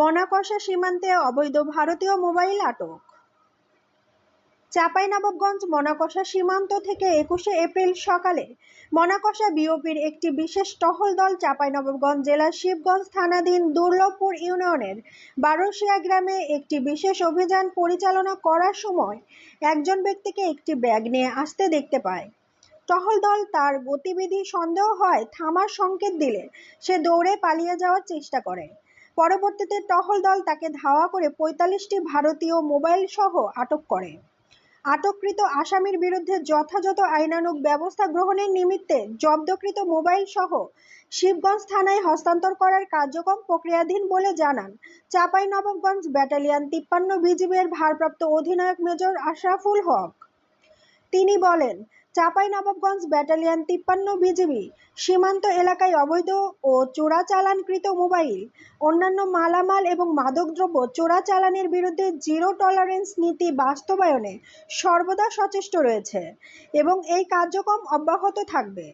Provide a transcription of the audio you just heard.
মনাকষা সীমান্তে অবৈধ ভারতীয় মোবাইল আটক। চাঁপাইনবাবগঞ্জ মনাকষা সীমান্ত থেকে একুশে এপ্রিল সকালে মনাকষা বিওপির একটি বিশেষ টহল দল চাঁপাইনবাবগঞ্জ জেলার শিবগঞ্জ থানাধীন দুর্লভপুর ইউনিয়নের বারোশিয়া গ্রামে একটি বিশেষ অভিযান পরিচালনা করার সময় একজন ব্যক্তিকে একটি ব্যাগ নিয়ে আসতে দেখতে পায়। টহল দল তার গতিবিধি সন্দেহ হয় থামার সংকেত দিলে সে দৌড়ে পালিয়ে যাওয়ার চেষ্টা করে। পরবর্তীতে টহল দল তাকে ধাওয়া করে পঁয়তাল্লিশটি ভারতীয় মোবাইল সহ আটক করে। আটককৃত আসামির বিরুদ্ধে যথাযথ আইনানুগ ব্যবস্থা গ্রহণের নিমিত্তে জব্দকৃত মোবাইল সহ শিবগঞ্জ থানায় হস্তান্তর করার কার্যক্রম প্রক্রিয়াধীন বলে জানান চাপাই নবাবগঞ্জ ব্যাটালিয়ান তিপ্পান্ন বিজিবির ভারপ্রাপ্ত অধিনায়ক মেজর আশরাফুল হক। তিনি বলেন চাঁপাইনবাবগঞ্জ ব্যাটালিয়ন তিপ্পান্ন বিজিবি সীমান্ত এলাকায় অবৈধ ও চোরাচালানকৃত মোবাইল, অন্যান্য মালামাল এবং মাদকদ্রব্য চোরাচালানের বিরুদ্ধে জিরো টলারেন্স নীতি বাস্তবায়নে সর্বদা সচেষ্ট রয়েছে এবং এই কার্যক্রম অব্যাহত থাকবে।